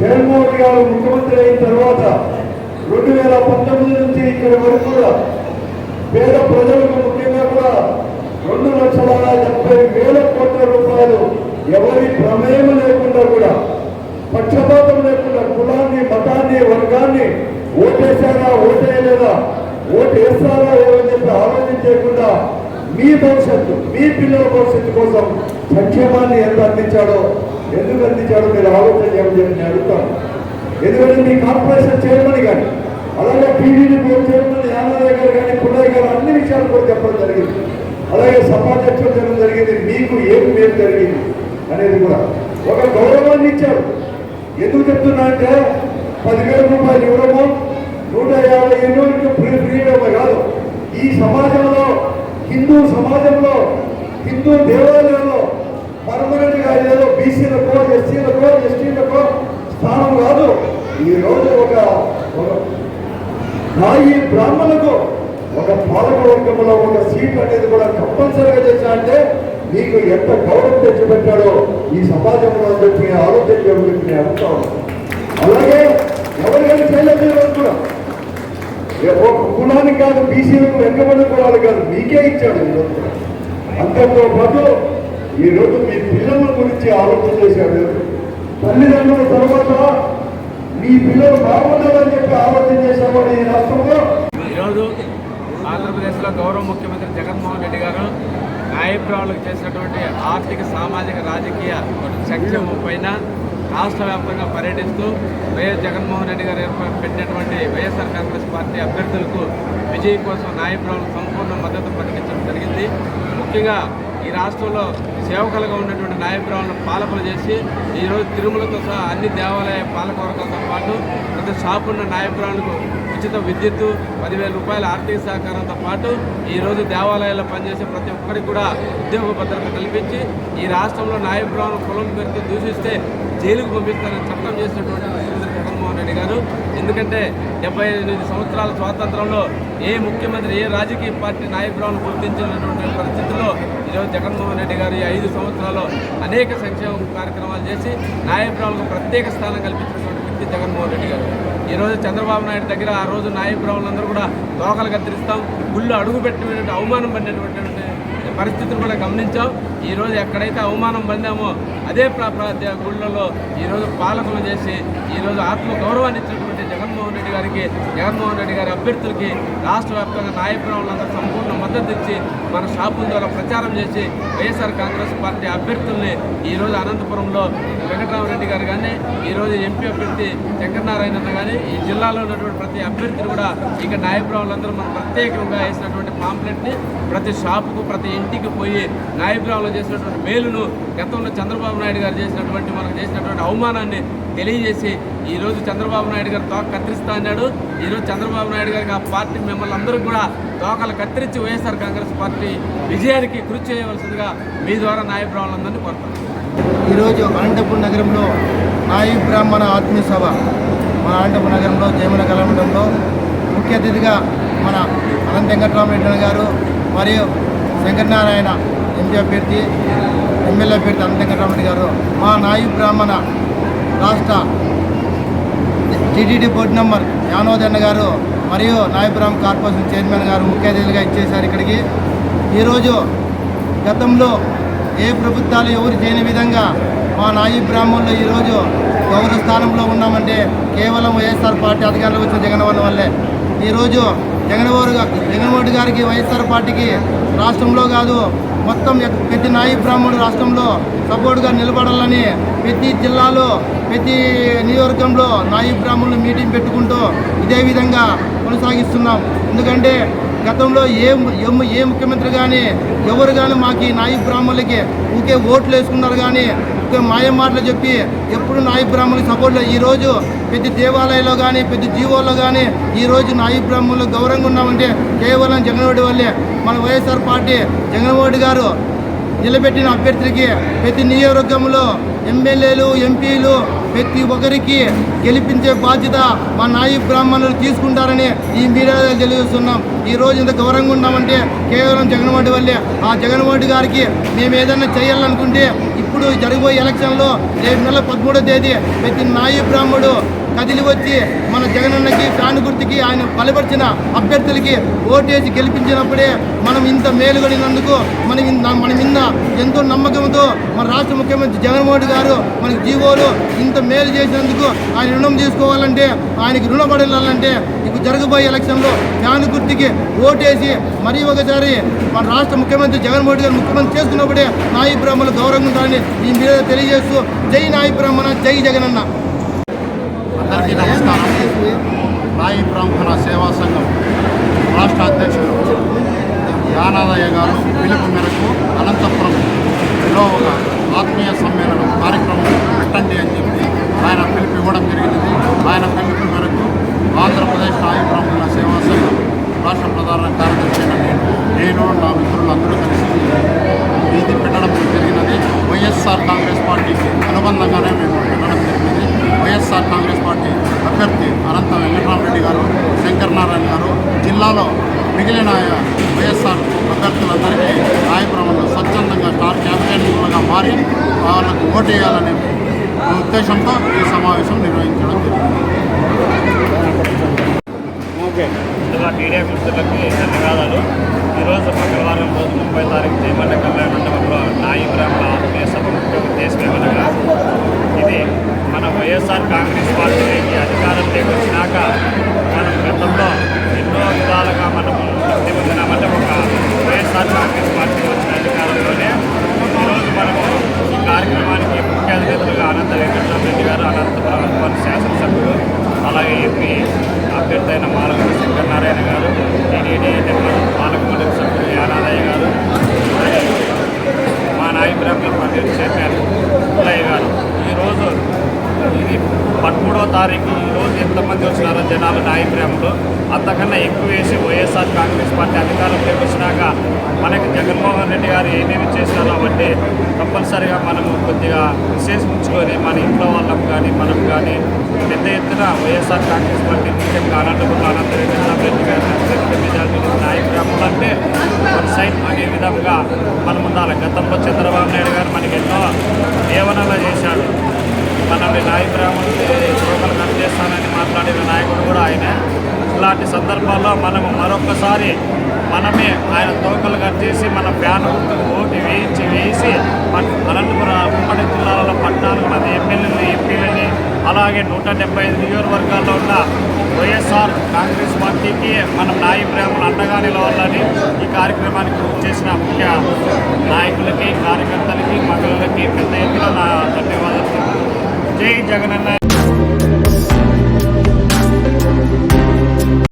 జగన్మోహన్ గారు ముఖ్యమంత్రి అయిన తర్వాత రెండు వేల పంతొమ్మిది నుంచి ఇక్కడ వరకు కూడా పేద ప్రజలకు ముఖ్యంగా కూడా రెండు లక్షల డెబ్బై వేల కోట్ల రూపాయలు ఎవరి ప్రమేయం లేకుండా కూడా పక్షపాతం లేకుండా కులాన్ని మతాన్ని వర్గాన్ని ఓటేశారా ఓటేయలేదా ఓటు వేస్తారా ఏమని చెప్పి ఆలోచించకుండా మీ భవిష్యత్తు మీ పిల్లల భవిష్యత్తు కోసం సంక్షేమాన్ని ఎంత అందించాడో ఎందుకు అందించాడో మీరు ఆలోచన చేయమని చెప్పి నేను అడుగుతాను. ఎందుకంటే మీ కార్పొరేషన్ చైర్మన్ కానీ అలాగే పీడీడీ బోర్డు చైర్మన్ యానాదయ్య గారు కానీ పుల్లయ్య గారు అన్ని విషయాలు కూడా చెప్పడం జరిగింది. అలాగే సభాధ్యక్షులు చెప్పడం జరిగింది. మీకు ఏం మేలు జరిగింది అనేది కూడా ఒక గౌరవాన్ని ఇచ్చారు. ఎందుకు చెప్తున్నా అంటే పదివేల రూపాయలు ఇవ్వడము నూట యాభై ఎన్నో ఫ్రీ ఫ్రీ కాదు. ఈ సమాజంలో హిందూ సమాజంలో హిందూ దేవాలయంలో పర్మనెంట్గా ఏదో బీసీలకో ఎస్సీలకో ఎస్టీలకో స్థానం కాదు. ఈ రోజు ఒక ఒక నాయి బ్రాహ్మణులకు ఒక పాలకవర్గంలో ఒక సీట్ అనేది కూడా కంపల్సరీగా చేశా అంటే నీకు ఎంత గౌరవం తెచ్చిపెట్టాడో ఈ సమాజంలో అని చెప్పి ఆలోచన చేయడం నేను అలాగే ఎవరికైనా చేయలేదు కూడా? ఒక కులానికి కాదు బీసీలకు వెనుకబడిన కులాలు కాదు మీకే ఇచ్చాడు ఈ అంతతో పాటు ఈ రోజు మీ పిల్లల గురించి ఆలోచన చేశాడు. తల్లిదండ్రుల తర్వాత మీ పిల్లలు బాగుండాలని చెప్పి ఆలోచన చేశామని ఈ రాష్ట్రంలో. ఈరోజు ఆంధ్రప్రదేశ్లో గౌరవ ముఖ్యమంత్రి జగన్మోహన్ రెడ్డి గారు న్యాయప్రావులకు చేసినటువంటి ఆర్థిక సామాజిక రాజకీయ సంక్షేమం పైన రాష్ట్ర వ్యాప్తంగా పర్యటిస్తూ వైఎస్ జగన్మోహన్ రెడ్డి గారు ఏర్ప- పెట్టినటువంటి వైఎస్ఆర్ కాంగ్రెస్ పార్టీ అభ్యర్థులకు విజయం కోసం నాయకులను సంపూర్ణ మద్దతు ప్రకటించడం జరిగింది. ముఖ్యంగా ఈ రాష్ట్రంలో సేవకులుగా ఉన్నటువంటి న్యాయప్రావులను పాలకులు చేసి ఈరోజు తిరుమలతో సహా అన్ని దేవాలయ పాలకవర్గంతో పాటు ప్రతి షాపున్న న్యాయప్రావులకు ఉచిత విద్యుత్తు పదివేల రూపాయల ఆర్థిక సహకారంతో పాటు ఈరోజు దేవాలయాల్లో పనిచేసే ప్రతి ఒక్కరికి కూడా ఉద్యోగ భద్రత కల్పించి ఈ రాష్ట్రంలో న్యాయప్రావులను కులం పేరుతో దూషిస్తే జైలుకు పంపిస్తారని చట్టం చేసినటువంటి ముఖ్యమంత్రి జగన్మోహన్ రెడ్డి గారు. ఎందుకంటే డెబ్బై ఎనిమిది సంవత్సరాల స్వాతంత్రంలో ఏ ముఖ్యమంత్రి ఏ రాజకీయ పార్టీ నాయకులను గుర్తించినటువంటి పరిస్థితుల్లో ఈరోజు జగన్మోహన్ రెడ్డి గారు ఈ ఐదు సంవత్సరాల్లో అనేక సంక్షేమ కార్యక్రమాలు చేసి నాయకురావులకు ప్రత్యేక స్థానం కల్పించినటువంటి వ్యక్తి జగన్మోహన్ రెడ్డి గారు. ఈరోజు చంద్రబాబు నాయుడు దగ్గర ఆ రోజు నాయకురావులందరూ కూడా దోకలు కత్తిరిస్తాం గుళ్ళు అడుగు పెట్టినటువంటి అవమానం పడినటువంటి పరిస్థితులు కూడా గమనించాం ఈరోజు ఎక్కడైతే అవమానం పొందామో అదే గుళ్ళలో ఈరోజు పాలకులు చేసి ఈరోజు ఆత్మ గౌరవాన్ని ఇచ్చినటువంటి గారికి జగన్మోహన్ రెడ్డి గారి అభ్యర్థులకి రాష్ట్ర వ్యాప్తంగా నాయకులందరూ సంపూర్ణ మద్దతు ఇచ్చి మన షాపుల ద్వారా ప్రచారం చేసి వైఎస్ఆర్ కాంగ్రెస్ పార్టీ అభ్యర్థుల్ని ఈరోజు అనంతపురంలో వెంకటరామరెడ్డి గారు కానీ ఈరోజు ఎంపీ అభ్యర్థి శంకరనారాయణ కానీ ఈ జిల్లాలో ఉన్నటువంటి ప్రతి అభ్యర్థిని కూడా ఇక నాయకులందరూ మనం ప్రత్యేకంగా వేసినటువంటి పాంప్లెట్ని ప్రతి షాపుకు ప్రతి ఇంటికి పోయి నాయకులు చేసినటువంటి మేలును గతంలో చంద్రబాబు నాయుడు గారు చేసినటువంటి మనకు చేసినటువంటి అవమానాన్ని తెలియజేసి ఈరోజు చంద్రబాబు నాయుడు గారు తోక కత్తిరిస్తా అన్నాడు. ఈరోజు చంద్రబాబు నాయుడు గారికి ఆ పార్టీ మిమ్మల్ని అందరూ కూడా తోకలు కత్తిరించి వైఎస్ఆర్ కాంగ్రెస్ పార్టీ విజయానికి కృషి చేయవలసిందిగా మీ ద్వారా నాయబ్రాహ్మణులందరినీ కోరుతాను ఈరోజు అనంతపురం నగరంలో నాయి బ్రాహ్మణ ఆత్మీయ సభ మన అనంతపురం నగరంలో జయమన కళామండలంలో ముఖ్య అతిథిగా మన అనంత వెంకటరామరెడ్డి గారు మరియు శంకరనారాయణ ఎంపీ అభ్యర్థి ఎమ్మెల్యే పేరు అనంత వెంకటరామరెడ్డి గారు మా నాయు బ్రాహ్మణ రాష్ట్ర టీటీడీ బోర్డు నంబర్ యానోదన్న గారు మరియు నాయపురం కార్పొరేషన్ చైర్మన్ గారు ముఖ్య అతిథులుగా ఇచ్చేశారు ఇక్కడికి. ఈరోజు గతంలో ఏ ప్రభుత్వాలు ఎవరు చేయని విధంగా మా నాయి బ్రాహ్మణులు ఈరోజు గౌరవ స్థానంలో ఉన్నామంటే కేవలం వైఎస్ఆర్ పార్టీ అధికారంలోకి వచ్చిన జగన్మోహన్ వల్లే. ఈరోజు జగన్మోహన్ గారు జగన్మోహన్ గారికి వైఎస్ఆర్ పార్టీకి రాష్ట్రంలో కాదు మొత్తం ప్రతి నాయి బ్రాహ్మణుడు రాష్ట్రంలో సపోర్ట్గా నిలబడాలని ప్రతి జిల్లాలో ప్రతి నియోజకవర్గంలో నాయి బ్రాహ్మణులు మీటింగ్ పెట్టుకుంటూ ఇదే విధంగా కొనసాగిస్తున్నాం. ఎందుకంటే గతంలో ఏ ఏ ముఖ్యమంత్రి కానీ ఎవరు కానీ మాకు నాయి బ్రాహ్మణులకి ఊకే ఓట్లు వేసుకున్నారు కానీ మాయ మాటలు చెప్పి ఎప్పుడు నాయి బ్రాహ్మణులు సపోర్ట్ ఈరోజు ప్రతి దేవాలయంలో కానీ ప్రతి జీవోల్లో కానీ ఈరోజు నాయి బ్రాహ్మణులు గౌరవంగా ఉన్నామంటే కేవలం జగన్మోహన్ వల్లే. మన వైఎస్ఆర్ పార్టీ జగన్మోహన్ గారు నిలబెట్టిన అభ్యర్థికి ప్రతి నియోజకవర్గంలో ఎమ్మెల్యేలు ఎంపీలు ప్రతి ఒక్కరికి గెలిపించే బాధ్యత మా నాయి బ్రాహ్మణులు తీసుకుంటారని ఈ మీడియా తెలియజేస్తున్నాం. ఈ రోజు ఇంత గౌరవంగా ఉన్నామంటే కేవలం జగన్మోహన్ వల్లే. ఆ జగన్మోహన్ గారికి మేము ఏదైనా చేయాలనుకుంటే ఇప్పుడు జరగబోయే ఎలక్షన్లో రేపు నెల పదమూడో తేదీ ప్రతి నాయి బ్రాహ్మడు కదిలి వచ్చి మన జగనన్నకి ప్రాణుగుర్తికి గుర్తుకి ఆయన బలపరిచిన అభ్యర్థులకి ఓటేసి గెలిపించినప్పుడే మనం ఇంత మేలుగొడినందుకు మనం మనం ఇన్న ఎంతో నమ్మకంతో మన రాష్ట్ర ముఖ్యమంత్రి జగన్మోహన్ గారు మనకి జీవోలు ఇంత మేలు చేసినందుకు ఆయన రుణం తీసుకోవాలంటే ఆయనకి రుణపడాలంటే ఇప్పుడు జరగబోయే ఎలక్షన్లో ఫ్యాన్ గుర్తుకి ఓటేసి మరీ ఒకసారి మన రాష్ట్ర ముఖ్యమంత్రి జగన్మోహన్ గారు ముఖ్యమంత్రి చేసుకున్నప్పుడే నాయి బ్రహ్మలు గౌరవంగా ఉంటారని ఈ మీద తెలియజేస్తూ జై నాయి బ్రహ్మణ జై జగనన్న. అందరికీ నమస్కారం. రాయి బ్రాహ్మణ సేవా సంఘం రాష్ట్ర అధ్యక్షుడు యానాదయ్య గారు పిలుపు మేరకు అనంతపురంలో ఒక ఆత్మీయ సమ్మేళనం కార్యక్రమం పెట్టండి అని చెప్పి ఆయన పిలుపు ఇవ్వడం జరిగినది. ఆయన పిలుపు మేరకు ఆంధ్రప్రదేశ్ రాయి బ్రాహ్మణ సేవా సంఘం రాష్ట్ర ప్రధాన కార్యదర్శి నేను నా మిత్రులందరూ కలిసి ఇది పెట్టడం జరిగినది. వైఎస్ఆర్ కాంగ్రెస్ పార్టీకి అనుబంధంగానే మేము పెట్టడం జరిగింది వైఎస్ఆర్ కాంగ్రెస్ అభ్యర్థి అనంత వెంకటరామరెడ్డి గారు శంకర్ నారాయణ గారు జిల్లాలో మిగిలిన వైఎస్ఆర్ అభ్యర్థులందరికీ రాయపురంలో స్వచ్ఛందంగా స్టార్ క్యాంపెయిన్లుగా మారి వాళ్ళకు ఓటు వేయాలనే ఉద్దేశంతో ఈ సమావేశం నిర్వహించడం జరిగింది. ముందుగా టీడీ మిత్రులకి ధన్యవాదాలు. ఈరోజు మంగళవారం రోజు ముప్పై తారీఖు జయమండ కళ్యాణ మండపంలో నాయి బ్రాహ్మణ ఆత్మీయ సభ ముఖ్య ఉద్దేశం ఏమనగా ఇది మన వైఎస్ఆర్ కాంగ్రెస్ పార్టీ ఇంటికి వచ్చినాక మనం గతంలో ఎన్నో విధాలుగా మనము లబ్ధి పొందినామంటే ఒక వైఎస్ఆర్ కాంగ్రెస్ పార్టీ వచ్చిన అధికారంలోనే ఈరోజు మనము ఈ కార్యక్రమానికి ముఖ్య అతిథులుగా అనంత వెంకటరామరెడ్డి గారు అనంతపురం అర్బన్ శాసనసభ్యులు అలాగే ఎంపీ అభ్యర్థి అయిన మాలగడ్డ శంకరనారాయణ గారు టీడీడీ నిర్మల్ సభ్యులు యానాదయ్య గారు మా నాయ బ్రాహ్మణ చైర్మన్ పుల్లయ్య గారు. ఈరోజు ఇది పదమూడవ తారీఖు ఈరోజు ఎంతమంది వచ్చినారో జనాలు నాయ అంతకన్నా ఎక్కువ వేసి వైఎస్ఆర్ కాంగ్రెస్ పార్టీ అధికారంలోకి వచ్చినాక మనకి జగన్మోహన్ రెడ్డి గారు ఏమేమి చేశారో అంటే తప్పనిసరిగా మనము కొద్దిగా విశేషించుకొని మన ఇంట్లో వాళ్ళం కానీ మనం కానీ పెద్ద ఎత్తున వైఎస్ఆర్ కాంగ్రెస్ పార్టీ ముఖ్యంగా అనంతపురం అనంతరం రెడ్డి గారు అత్యధిక మెజార్టీ అంటే వన్ అనే విధంగా మనం ఉండాలి గతంలో చంద్రబాబు నాయుడు గారు మనకి ఎన్నో దేవనలు చేశాడు. మనల్ని నాయ లోపల కనిపిస్తానని కట్ చేస్తానని మాట్లాడిన నాయకుడు కూడా ఆయన. ఇలాంటి సందర్భాల్లో మనము మరొకసారి మనమే ఆయన తోకలు కట్ చేసి మన ఫ్యాన్ గుర్తుకు ఓటు వేయించి వేసి అనంతపురం ఉమ్మడి జిల్లాలలో పద్నాలుగు మంది ఎమ్మెల్యేలు ఎంపీలని అలాగే నూట డెబ్బై ఐదు నియోజకవర్గాల్లో ఉన్న వైఎస్ఆర్ కాంగ్రెస్ పార్టీకి మనం నాయ బ్రాహ్మణులు అండగా నిలవాలని ఈ కార్యక్రమానికి కృషి చేసిన ముఖ్య నాయకులకి కార్యకర్తలకి మహిళలకి పెద్ద ఎత్తున నా ధన్యవాదాలు. జై జగనన్న.